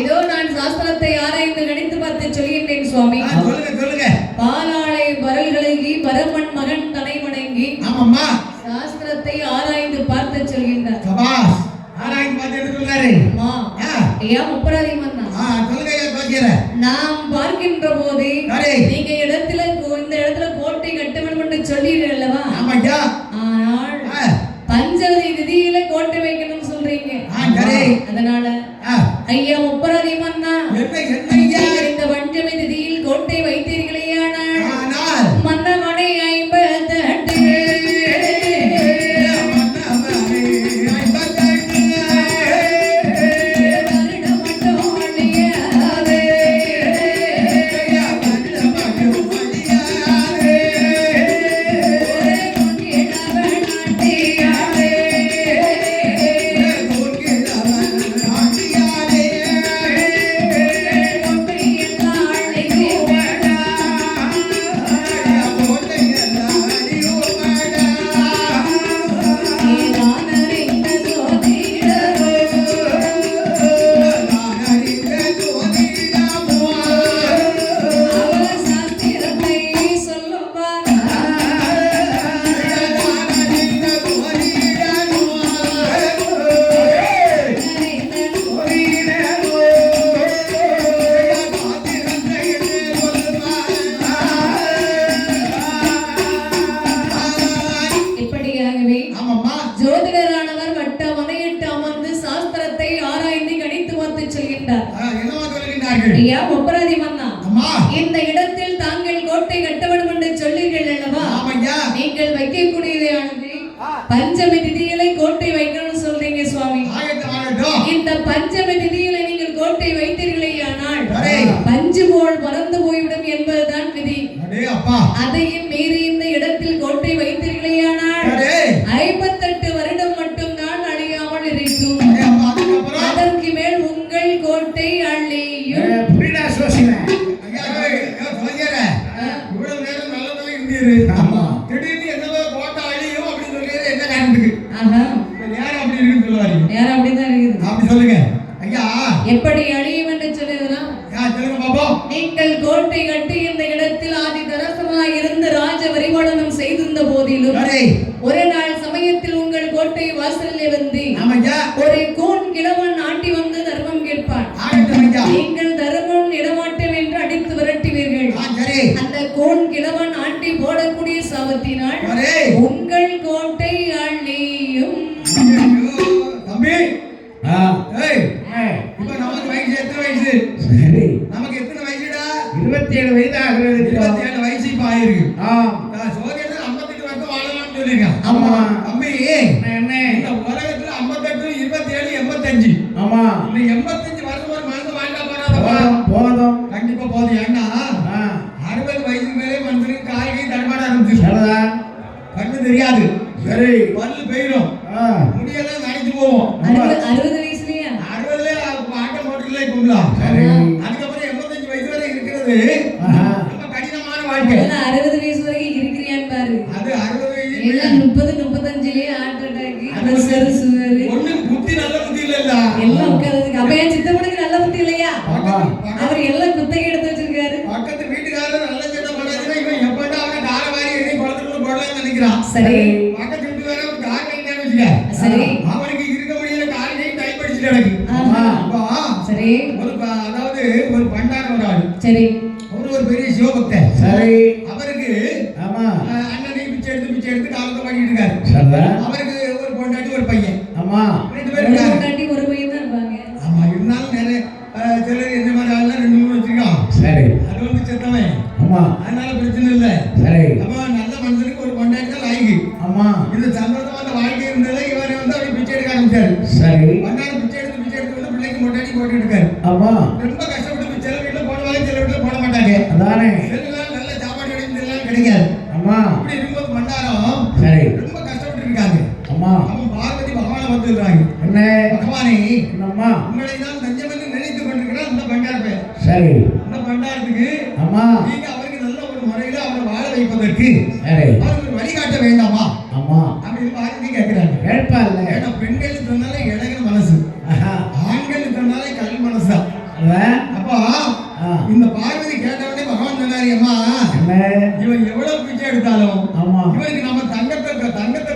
இதோ நான் சாஸ்திரத்தை ஆராய்ந்து கணித்து பார்த்து சொல்கின்றேன் சுவாமி. ஆ, சொல்லுங்க சொல்லுங்க. பாலாளை வரல்களுகி பரமன் மகன் தனை வணங்கி ஆமாம்மா. சாஸ்திரத்தை ஆராய்ந்து பார்த்து சொல்கின்றார். சபாஸ் பார்த்து சொல்றாரு அம்மா முப்பராதி நாம் பார்க்கின்ற போது. நீங்க இடத்துல இந்த இடத்துல கோட்டை கட்ட வேண்டும் என்று சொல்லீர்கள் அல்லவா? ஆனால் பஞ்சவதி நிதியில கோட்டை ஆ, ஆ, ஐயா முப்பராதி மன்னா என்ன என்ன ஐயா ஒப்பராதி மன்னா. அம்மா. இந்த இடத்தில் தாங்கள் கோட்டை கட்ட வேண்டும் என்று சொல்லீர்கள் அல்லவா? நீங்கள் வைக்கக்கூடியதானது பஞ்சமி திதியிலே கோட்டை வைக்கணும்னு சொல்றீங்க சுவாமி. இந்த பஞ்சமி திதியிலே நீங்கள் கோட்டை வைத்தீர்களேயானால் சரி. பஞ்சு போல் மறந்து போய்விடும் என்பதுதான் விதி. அதையும் மீறி கோட்டை கட்டி இந்த இடத்தில் ஆதி தரசனாய் இருந்து ராஜ வரிபாலனம் செய்திருந்த போதிலும். ஒரு நாள் சமயத்தில் உங்கள் கோட்டை வாசலில் வந்து ஒரு கூன் கிழவன் ஆட்டி வந்து தர்மம் கேட்பான். நீங்கள் தர்மம் இடமாட்டேன் என்று அடித்து விரட்டுவீர்கள். அந்த கோன் கிழவன் ஆட்டி போடக்கூடிய சாபத்தினால். உங்கள் கோட்டை அழியும் தம்பி, ஆ ஏய், இப்ப நமக்கு வயசு எத்தனை வயசு? சரி நமக்கு எத்தனை வயசுடா? இருபத்தி ஏழு வயது ஆகிறது இப்போ. இருபத்தேழு வயசு இப்ப ஆயிருக்கு. ஆம் நான் சோதியத்துல 58 வருஷம் வாழலாம்னு சொல்லியிருக்கேன். ஆமா தம்பி, என்ன, என்ன இந்த உலகத்துல 58, 27, 85. ஆமா. இந்த 85 வருஷம் ஒரு மனுஷன் வாழ்ந்தா போறாதப்பா. போதும் கண்டிப்பா போதும். ஏன்னா, 60 வயசுக்கு மேலே மனுஷனுக்கு கால் கை தடுமாற ஆரம்பிச்சிருச்சு. கண்ணு தெரியாது. சரி. பல்லு பெயிரும். ஆ. முடியெல்லாம் நனைஞ்சு போவோம் அறுபது அறுபது வயசுலயா? அறுபதுல ஆட்டம் போட்டுல இப்பலாம் சரி. அதுக்கப்புறம் 85 வயசு வரை இருக்கிறது. சரி. வச்சுக்க சரி. அவனுக்கு இருக்க முடியல கார் கை டைப் அடிச்சுட்டு கிடக்கு சரி. ஒரு அதாவது ஒரு பண்டார ஒரு ஆள் சரி. அவர் ஒரு பெரிய சிவபக்தன் சரி அவருக்கு ஆமா அஹ், அண்ணனை பிச்சை எடுத்து பிச்சை எடுத்து காலத்தை பண்ணிட்டு இருக்காரு சரிதான் அவருக்கு ஒரு பொண்டாட்டி ஒரு பையன் ஆமா ரெண்டு ஒரு பேரும் இருக்காங்க பொண்டாட்டி ஒரு பையன் தான் இருப்பாங்க ஆமா இருந்தாலும் நிறைய அஹ், சிலர் இந்த மாதிரி ஆள்லாம் ரெண்டு மூணு வச்சிருக்கான் சரி அது வந்து செத்தவன் ஆமா அதனால பிரச்சனை இல்லை சரி அவன் நல்ல மனுஷனுக்கு ஒரு பொண்டாட்டி தான் லாய்க்கு ஆமா இந்த சந்தோஷமான வாழ்க்கை இருந்ததை இவரை வந்து அவர் பிச்சை எடுக்க ஆரம்பிச்சாரு சரி வந்தாரு பிச்சை எடுத்து பிச்சை எடுத்து போட்டு இருக்காரு. ஆமா. ரொம்ப கஷ்டப்பட்டு சில வீட்டுல போடுவாங்க சில வீட்டுல போட மாட்டாங்க. அதானே. நல்ல சாப்பாடு கிடைக்கும் எல்லாம் கிடைக்காது. ஆமா. இப்படி இருக்கும்போது மண்டாரம் சரி. ரொம்ப கஷ்டப்பட்டு இருக்காங்க. அம்மா அவன் பார்வதி பகவானை வந்துடுறாங்க என்ன? பகவானே என்னம்மா? உங்களை தான் தஞ்சம் என்று நினைத்து கொண்டிருக்கிறார் இந்த பண்டார பெயர் சரி. இந்த பண்டாரத்துக்கு அம்மா நீங்க அவருக்கு நல்ல ஒரு முறையில அவரை வாழ வைப்பதற்கு சரி. அவருக்கு வழிகாட்ட வேண்டாமா? அம்மா அப்படின்னு பார்வதி கேட்கிறாங்க கேட்பா இல்ல ஏன்னா பெண்களுக்கு சொன்னாலே இழகிற மனசு ஆஹா ஆண்களுக்கு சொன்னாலே கல் மனசுதான் அதான் அப்போ ஆ. இந்த பார்வதி கேட்ட உடனே பகவான் சொன்னாரு அம்மா என்ன இவன் எவ்வளவு பிச்சை எடுத்தாலும் ஆமா இவனுக்கு நம்ம தங்கத்தை தங்கத்தை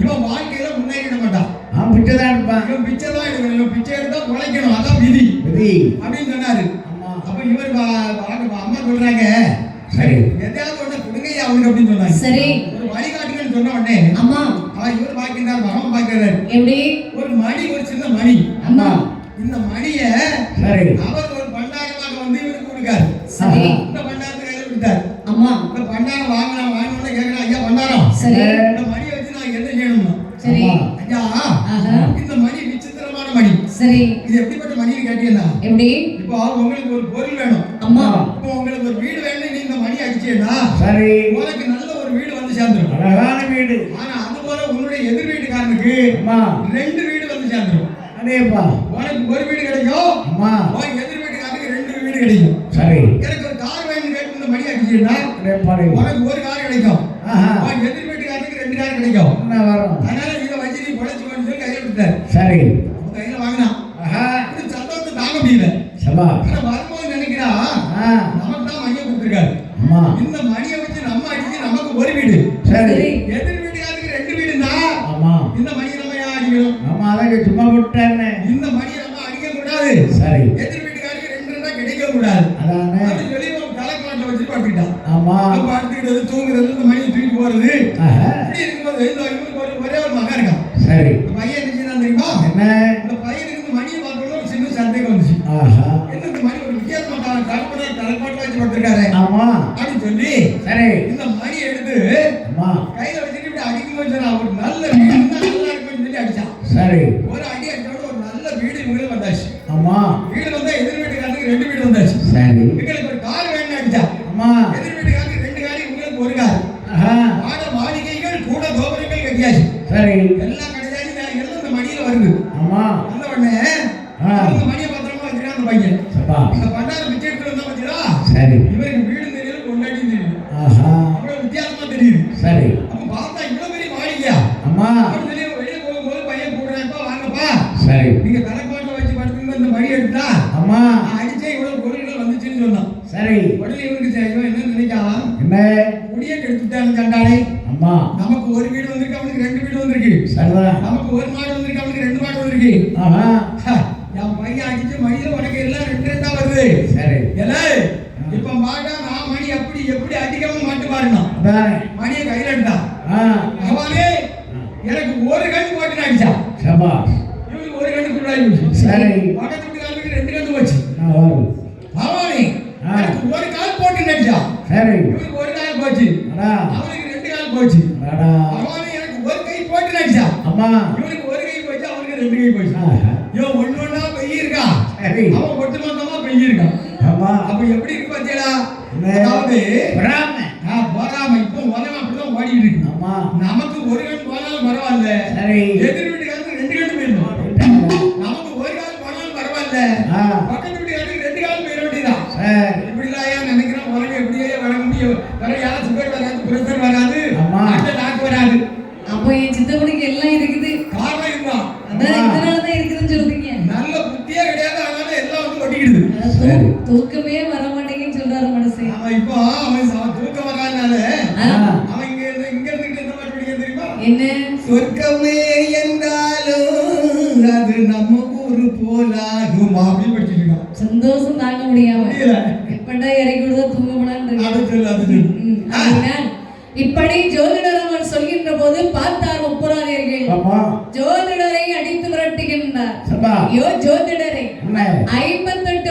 இவன் வாழ்க்கையில முன்னேறிட மாட்டான். அவன் பிச்சைதான் இருப்பான். இவன் பிச்சை தான் எடுக்கணும். இவன் பிச்சை எடுத்தா உழைக்கணும். அதான் விதி. விதி. அப்படின்னு சொன்னாரு. ஆமா அப்ப இவர் அம்மா சொல்றாங்க. சரி. எதையாவது ஒண்ணு அவனுக்கு அப்படின்னு சொன்னாங்க சரி. ஒரு வழிகாட்டுங்கன்னு சொன்ன உடனே அம்மா. அவன் இவர் பாக்கின்றார் மகன் பாக்கிறார் எப்படி? ஒரு மணி ஒரு சின்ன மணி அம்மா. இந்த மணிய சரி. அவர் ஒரு பண்டாரமாக வந்து இவருக்கு கொடுக்காரு. சரி இந்த பண்டாரத்தை கையில கொடுத்தாரு அம்மா இந்த பண்டாரம் வாங்கலாம் வாங்கணும்னு கேட்கலாம் ஐயா பண்டாரம் சரி இந்த மணியை வச்சு நான் என்ன செய்யணும்னா சரி ஆமா. ஐயா ஆஹா இந்த மணி விசித்திரமான மணி சரி இது எப்படிப்பட்ட மணின்னு கேட்டீங்கன்னா எப்படி இப்போ உங்களுக்கு ஒரு பொருள் வேணும். அம்மா இப்போ உங்களுக்கு ஒரு வீடு வேணும் நீ இந்த மணி அடிச்சேன்னா சரி. உனக்கு நல்ல ஒரு வீடு வந்து சேர்ந்துடும் அழகான வீடு. ஆனா அது போல உன்னுடைய எதிர் வீட்டுக்காரனுக்கு அம்மா ரெண்டு வீடு வந்து சேர்ந்துடும் அடேப்பா உனக்கு ஒரு வீடு கிடைக்கும். அம்மா உன் எதிர் வீட்டுக்காரனுக்கு ரெண்டு வீடு கிடைக்கும். சரி. எனக்கு ஒரு கார் வேணும் கேட்டு மணி அடிச்சேன்னா உனக்கு ஒரு கார் கிடைக்கும். உன் எதிர் வீட்டுக்காரனுக்கு ரெண்டு கார் கிடைக்கும். அதனால இதை வச்சு நீ பொழைச்சுக்கோன்னு சொல்லி கையில சரி அவன் கையில வாங்கினான் ஆஹா இது சந்தோஷத்தை தாங்க முடியல சபா ஆனா வரும்போது நினைக்கிறா ஆ நமக்கு தான் மணியை கொடுத்துருக்காரு அம்மா இந்த மணியை வச்சு நம்ம அடிச்சு நமக்கு ஒரு வீடு சரி சரி எதிர் வீட்டுக்காரனுக்கு ரெண்டு வீடுன்னா ஆமா இந்த நம்ம ஏன் அடிக்கணும் ஆமா அதான் சும்மா விட்டேன்னு இந்த மணியை நம்ம அடிக்க கூடாது சரி. எதிர் வீட்டுக்காரருக்கு ரெண்டு ரெண்டா கிடைக்க கூடாது அதானே அவன் தலைக்காட்டில் வச்சு படுத்துக்கிட்டான் ஆமா. படுத்துக்கிட்டது தூங்குறது இந்த மணியை தூக்கி போறது. இப்படி இருக்கும்போது இந்த ஒரு ஒரே ஒரு மகன் இருக்கான். சரி. பையன் என்ன தெரியுமா? என்ன? இந்த பையனுக்கு இந்த மணியை பார்த்தோம்னா ஒரு சின்ன சந்தேகம் வந்துச்சு. ஆஹா. என்ன இந்த மணி? ஒரு வித்தியாசமான தலைப்பாட்டில் வச்சு படுத்திருக்காரு. ஆமா. அப்படின்னு சொல்லி சரி. அடிச்சா அம்மா எதிர் வீட்டுக்காரனுக்கு ரெண்டு கார் இவங்களுக்கு ஒரு ஆஹா. மாட மாளிகைகள் கூட கோபுரங்கள் கட்டியாச்சு. சரி. எல்லாம் கிடைச்சாச்சு நான் இந்த மணியில வருது. ஆமா. வந்த உடனே ஆ. இந்த மணியை பத்திரமா வச்சிருக்கான் அந்த பையன் இந்த பண்டார பிச்சை எடுத்து வந்தா பாத்தீங்களா சரி. இவருக்கு வீடு தெரியல கொண்டாடியும் தெரியல ஆஹா. அவ்வளவு வித்தியாசமா தெரியுது. சரி. அப்ப பார்த்தா இவ்வளவு பெரிய மாளிகையா? சொல்லி வெளியே போகும்போது பையன் கூடுறாப்பா வாங்கப்பா. சரி. நீங்க தலைப்பாட்டில் வச்சு படுத்துருந்த இந்த மணி எடுத்தா? அம்மா நான் அடிச்சே இவ்வளவு பொருள்கள் வந்துச்சுன்னு சொன்னான். சரி. உடனே இவனுக்கு என்ன? முடிய கெடுத்துட்டாங்க சண்டாளை அம்மா. நமக்கு ஒரு வீடு வந்திருக்கு அவனுக்கு ரெண்டு வீடு வந்திருக்கு. சரிதான். நமக்கு ஒரு மாடு வந்திருக்கு அவனுக்கு ரெண்டு மாடு வந்திருக்கு. ஆஹா. என் பையன் அடிச்ச உனக்கு எல்லாம் ரெண்டு ரெண்டா வருது. சரி. இப்ப மாட்டா நான் மணி எப்படி எப்படி அடிக்காம மாட்டு பாருனா மணியை கையில அவனே எனக்கு ஒரு கண் போட்டு அடிச்சான் சபா இவனுக்கு ஒரு கண்ணு சரி. பக்கத்து வீட்டுக்காரனுக்கு ரெண்டு கண்ணு போச்சு நான் வரும் பவானி ஆ. எனக்கு ஒரு கால் போட்டு நடிச்சான் சரி ஒரு கால் போச்சு. ரெண்டு கால் போச்சு. எனக்கு ஒரு கை அம்மா. இவனுக்கு ஒரு கை போச்சு அவனுக்கு ரெண்டு கை போச்சு. இவன் ஒண்ணு ஒண்ணா பெய்ய இருக்கான் சரி. அவன் ஒட்டு மொத்தமா அப்ப எப்படி இருக்கு என்ன? அதாவது நான் போறாம இப்போ உலகம் அப்படிதான் ஓடிட்டு இருக்கு. அம்மா. நமக்கு ஒரு கண் போனாலும் பரவாயில்ல. சரி. தூ- தூக்கமே வர மாட்டேங்குன்னு சொல்றாரு மனசு. அவன் இப்போ அவன் அவன் தூக்கம் வராதனால ஆ, அவன் இங்க இருந்து இங்க இருந்துட்டு எந்த மாதிரி படிக்க தெரியுமா? என்ன? சொர்க்கமே என்றாலும் அது நம்ம ஊரு போலாகுமா? அப்படின்னு படிச்சுட்டு இருக்கான். சந்தோஷம் தாங்க முடியாம. எப்படா இறக்கி விடுதா தூங்கப்படான்னு அதை சொல்லு அது சொல்லு. இப்படி ஜோதிடர் சொல்கின்ற போது பார்த்தார் ஒப்புராதீர்கள் அம்மா ஜோதிடரை அடித்து விரட்டுகின்றார். ஜோதிடரை. ஐம்பத்தெட்டு